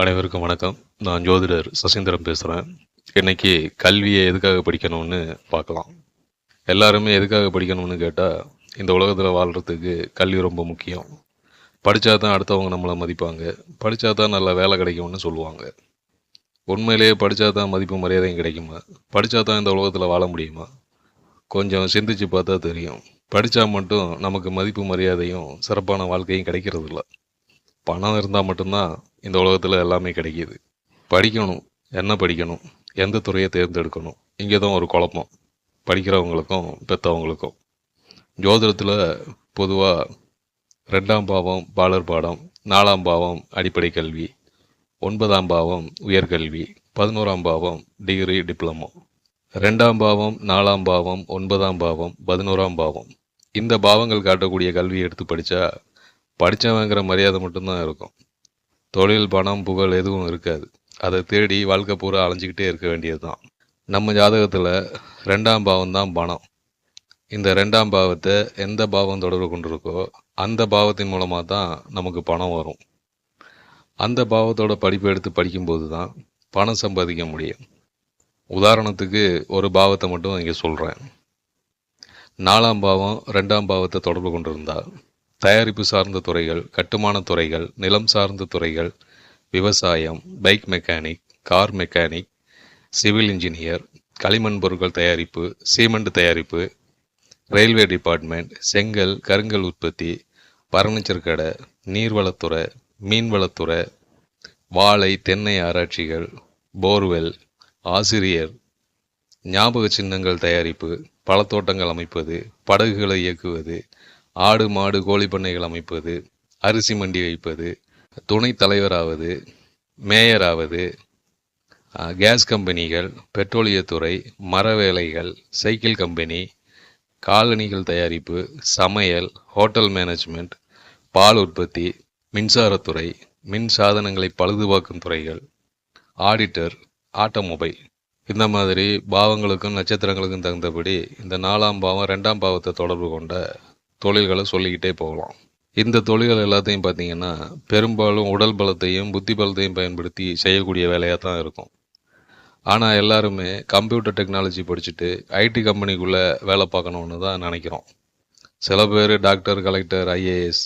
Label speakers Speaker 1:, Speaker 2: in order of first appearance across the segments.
Speaker 1: அனைவருக்கும் வணக்கம். நான் ஜோதிடர் சசீந்திரன் பேசுகிறேன் இன்னைக்கு கல்வியை எதுக்காக படிக்கணும்னு பார்க்கலாம். எல்லாருமே எதுக்காக படிக்கணும்னு கேட்டால் இந்த உலகத்தில் வாழ்கிறதுக்கு கல்வி ரொம்ப முக்கியம். படித்தா தான் அடுத்தவங்க நம்மளை மதிப்பாங்க. படித்தா தான் நல்ல வேலை கிடைக்கும்னு சொல்லுவாங்க. உண்மையிலேயே படித்தா தான் மதிப்பு மரியாதையும் கிடைக்குமா? படித்தா தான் இந்த உலகத்தில் வாழ முடியுமா? கொஞ்சம் சிந்திச்சு பார்த்தா தெரியும். படித்தா மட்டும் நமக்கு மதிப்பு மரியாதையும் சிறப்பான வாழ்க்கையும் கிடைக்கிறதில்ல. பணம் இருந்தால் மட்டும்தான் இந்த உலகத்தில் எல்லாமே கிடைக்கிது. படிக்கணும். என்ன படிக்கணும்? எந்த துறையை தேர்ந்தெடுக்கணும்? இங்கே தான் ஒரு குழப்பம். படிக்கிறவங்களுக்கும் பெற்றவங்களுக்கும் ஜோதிடத்தில் பொதுவாக ரெண்டாம் பாவம் பாலர் பாடம் நாலாம் பாவம் அடிப்படை கல்வி ஒன்பதாம் பாவம் உயர்கல்வி பதினோராம் பாவம் டிகிரி டிப்ளமோ ரெண்டாம் பாவம் நாலாம் பாவம் ஒன்பதாம் பாவம் பதினோராம் பாவம். இந்த பாவங்கள் காட்டக்கூடிய கல்வியை எடுத்து படித்தா படித்தவங்கிற மரியாதை மட்டும்தான் இருக்கும். தொழில் பணம் புகழ் எதுவும் இருக்காது. அதை தேடி வாழ்க்கை பூரா அலைஞ்சிக்கிட்டே இருக்க வேண்டியது தான் நம்ம ஜாதகத்தில் ரெண்டாம் பாவம் தான் பணம். இந்த ரெண்டாம் பாவத்தை எந்த பாவம் தொடர்பு கொண்டிருக்கோ அந்த பாவத்தின் மூலமாக தான் நமக்கு பணம் வரும். அந்த பாவத்தோட படிப்பு எடுத்து படிக்கும்போது தான் பணம் சம்பாதிக்க முடியும். உதாரணத்துக்கு ஒரு பாவத்தை மட்டும் இங்கே சொல்கிறேன் நாலாம் பாவம் ரெண்டாம் பாவத்தை தொடர்பு கொண்டிருந்தால் தயாரிப்பு சார்ந்த துறைகள் கட்டுமான துறைகள் நிலம் சார்ந்த துறைகள் விவசாயம் bike mechanic car mechanic civil engineer களிமண் பொருட்கள் தயாரிப்பு சீமெண்ட் தயாரிப்பு ரயில்வே டிபார்ட்மெண்ட் செங்கல் கருங்கல் உற்பத்தி பர்னிச்சர் கடை நீர்வளத்துறை மீன்வளத்துறை வாழை தென்னை ஆராய்ச்சிகள் போர்வெல் ஆசிரியர் ஞாபக சின்னங்கள் தயாரிப்பு பழத்தோட்டங்கள் அமைப்பது படகுகளை இயக்குவது ஆடு மாடு கோழி பண்ணைகள் அமைப்பது அரிசி மண்டி வைப்பது துணைத் தலைவராவது மேயராவது கேஸ் கம்பெனிகள் பெட்ரோலியத்துறை மர வேலைகள் சைக்கிள் கம்பெனி காலணிகள் தயாரிப்பு சமையல் ஹோட்டல் மேனேஜ்மெண்ட் பால் உற்பத்தி மின்சாரத்துறை மின் சாதனங்களை பழுதுபார்க்கும் துறைகள் ஆடிட்டர் ஆட்டோமொபைல். இந்த மாதிரி பாவங்களுக்கும் நட்சத்திரங்களுக்கும் தகுந்தபடி இந்த நாலாம் பாவம் ரெண்டாம் பாவத்தை தொடர்பு கொண்ட தொழில்களை சொல்லிக்கிட்டே போகலாம். இந்த தொழில்கள் எல்லாத்தையும் பார்த்தீங்கன்னா பெரும்பாலும் உடல் பலத்தையும் புத்தி பலத்தையும் பயன்படுத்தி செய்யக்கூடிய வேலையாக தான் இருக்கும். ஆனால் எல்லாருமே கம்ப்யூட்டர் டெக்னாலஜி படிச்சுட்டு ஐடி கம்பெனிக்குள்ளே வேலை பார்க்கணுன்னு தான் நினைக்கிறோம். சில பேர் டாக்டர் கலெக்டர் ஐஏஎஸ்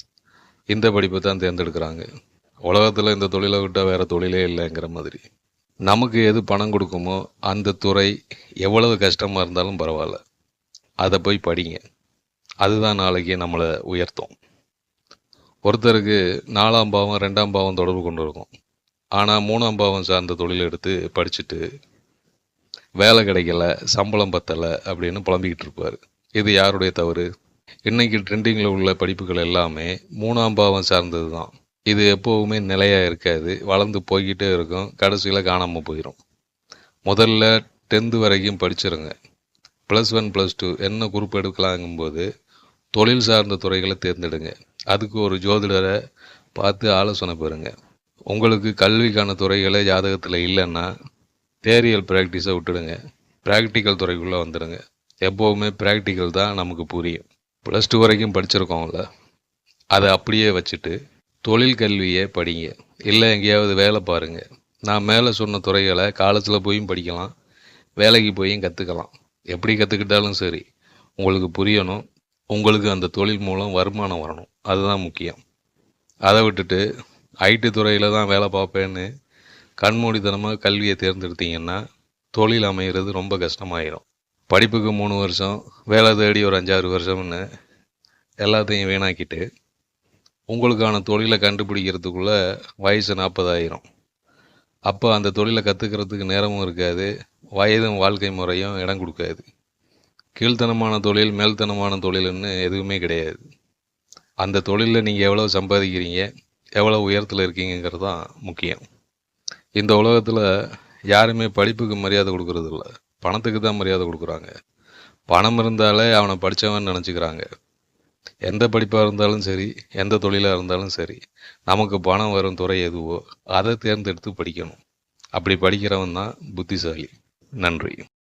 Speaker 1: இந்த படிப்பை தான் தேர்ந்தெடுக்கிறாங்க. உலகத்தில் இந்த தொழிலை விட்டால் வேறு தொழிலே இல்லைங்கிற மாதிரி. நமக்கு எது பணம் கொடுக்குமோ அந்த துறை எவ்வளவு கஷ்டமாக இருந்தாலும் பரவாயில்ல. அதை போய் படிங்க. அதுதான் நாளைக்கு நம்மளை உயர்த்தும். ஒருத்தருக்கு நாலாம் பாவம் ரெண்டாம் பாவம் தொடர்பு கொண்டு இருக்கும். ஆனால் மூணாம் பாவம் சார்ந்த தொழில் எடுத்து படிச்சுட்டு வேலை கிடைக்கல சம்பளம் பத்தலை அப்படின்னு புலம்பிக்கிட்டு இருப்பார். இது யாருடைய தவறு? இன்னைக்கு ட்ரெண்டிங்கில் உள்ள படிப்புகள் எல்லாமே மூணாம் பாவம் சார்ந்தது தான். இது எப்போவுமே நிலையாக இருக்காது வளர்ந்து போய்கிட்டே இருக்கும் கடைசியில் காணாமல் போயிடும் முதல்ல டென்த்து வரைக்கும் படிச்சிருங்க. ப்ளஸ் ஒன் ப்ளஸ் டூ என்ன குரூப் எடுக்கலாங்கும்போது தொழில் சார்ந்த துறைகளை தேர்ந்தெடுங்க. அதுக்கு ஒரு ஜோதிடரை பார்த்து ஆலோசனை பெறுங்க. உங்களுக்கு கல்விக்கான துறைகளை ஜாதகத்தில் இல்லைன்னா தேரியல் ப்ராக்டிஸை விட்டுடுங்க. ப்ராக்டிக்கல் துறைக்குள்ளே வந்துடுங்க. எப்போவுமே ப்ராக்டிக்கல் தான் நமக்கு புரியும். ப்ளஸ் டூ வரைக்கும் படிச்சிருக்கோம்ல அதை அப்படியே வச்சுட்டு தொழில் கல்வியை படிங்க. இல்லை எங்கேயாவது வேலை பாருங்கள் நான் மேலே சொன்ன துறைகளை காலேஜில் போயும் படிக்கலாம். வேலைக்கு போயும் கற்றுக்கலாம் எப்படி கற்றுக்கிட்டாலும் சரி. உங்களுக்கு புரியணும். உங்களுக்கு அந்த தொழில் மூலம் வருமானம் வரணும். அதுதான் முக்கியம். அதை விட்டுட்டு ஐடி துறையில் தான் வேலை பார்ப்பேன்னு கண்மூடித்தனமாக கல்வியை தேர்ந்தெடுத்தீங்கன்னா தொழில் அமைகிறது ரொம்ப கஷ்டமாயிடும் படிப்புக்கு மூணு வருஷம் வேலை தேடி ஒரு அஞ்சாறு வருஷம்னு எல்லாத்தையும் வீணாக்கிட்டு உங்களுக்கான தொழிலை கண்டுபிடிக்கிறதுக்குள்ளே வயசு நாற்பதாயிரம். அப்போ அந்த தொழிலை கற்றுக்கிறதுக்கு நேரமும் இருக்காது வயதும் வாழ்க்கை முறையும் இடம் கொடுக்காது. கீழ்த்தனமான தொழில் மேல்தனமான தொழில்னு எதுவுமே கிடையாது. அந்த தொழிலில் நீங்கள் எவ்வளோ சம்பாதிக்கிறீங்க எவ்வளோ உயரத்தில் இருக்கீங்கிறது தான் முக்கியம். இந்த உலகத்தில் யாருமே படிப்புக்கு மரியாதை கொடுக்கறது இல்லை. பணத்துக்கு தான் மரியாதை கொடுக்குறாங்க. பணம் இருந்தாலே அவனை படித்தவன் நினச்சிக்கிறாங்க. எந்த படிப்பாக இருந்தாலும் சரி எந்த தொழிலாக இருந்தாலும் சரி நமக்கு பணம் வரும் துறை எதுவோ அதை தேர்ந்தெடுத்து படிக்கணும். அப்படி படிக்கிறவன் தான் புத்திசாலி. நன்றி.